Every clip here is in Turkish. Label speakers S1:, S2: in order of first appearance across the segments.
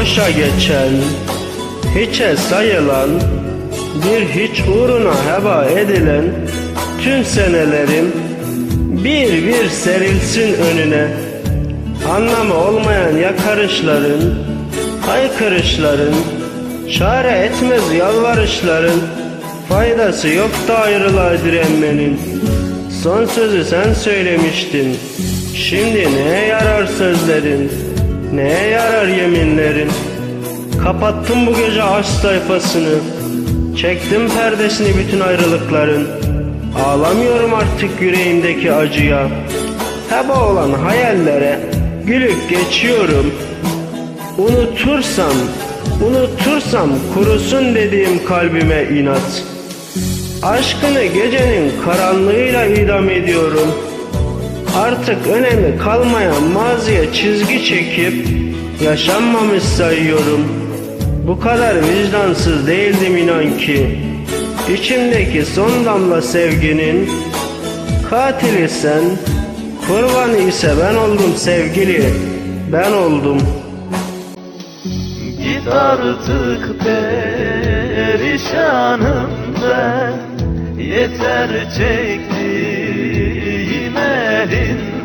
S1: boşa geçen, hiçe sayılan, bir hiç uğruna heba edilen tüm senelerim bir bir serilsin önüne. Anlamı olmayan yakarışların, haykırışların, çare etmez yalvarışların, faydası yok da ayrılığa direnmenin. Son sözü sen söylemiştin, şimdi neye yarar sözlerin, neye yarar yeminlerin? Kapattım bu gece aşk sayfasını, çektim perdesini bütün ayrılıkların. Ağlamıyorum artık yüreğimdeki acıya, heba olan hayallere gülüp geçiyorum. Unutursam, unutursam kurusun dediğim kalbime inat. Aşkını gecenin karanlığıyla idam ediyorum. Artık önemi kalmayan maziye çizgi çekip yaşanmamış sayıyorum. Bu kadar vicdansız değildim inan ki. İçimdeki son damla sevginin katili sen, kurbanı ise ben oldum sevgili, ben oldum.
S2: Git artık perişanım ben Yeter çektiğim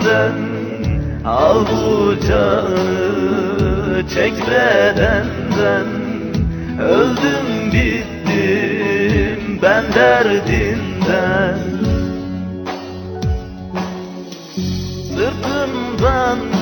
S2: benden Avucağı çek bedenden Öldüm bittim ben derdinden. Sırtımdan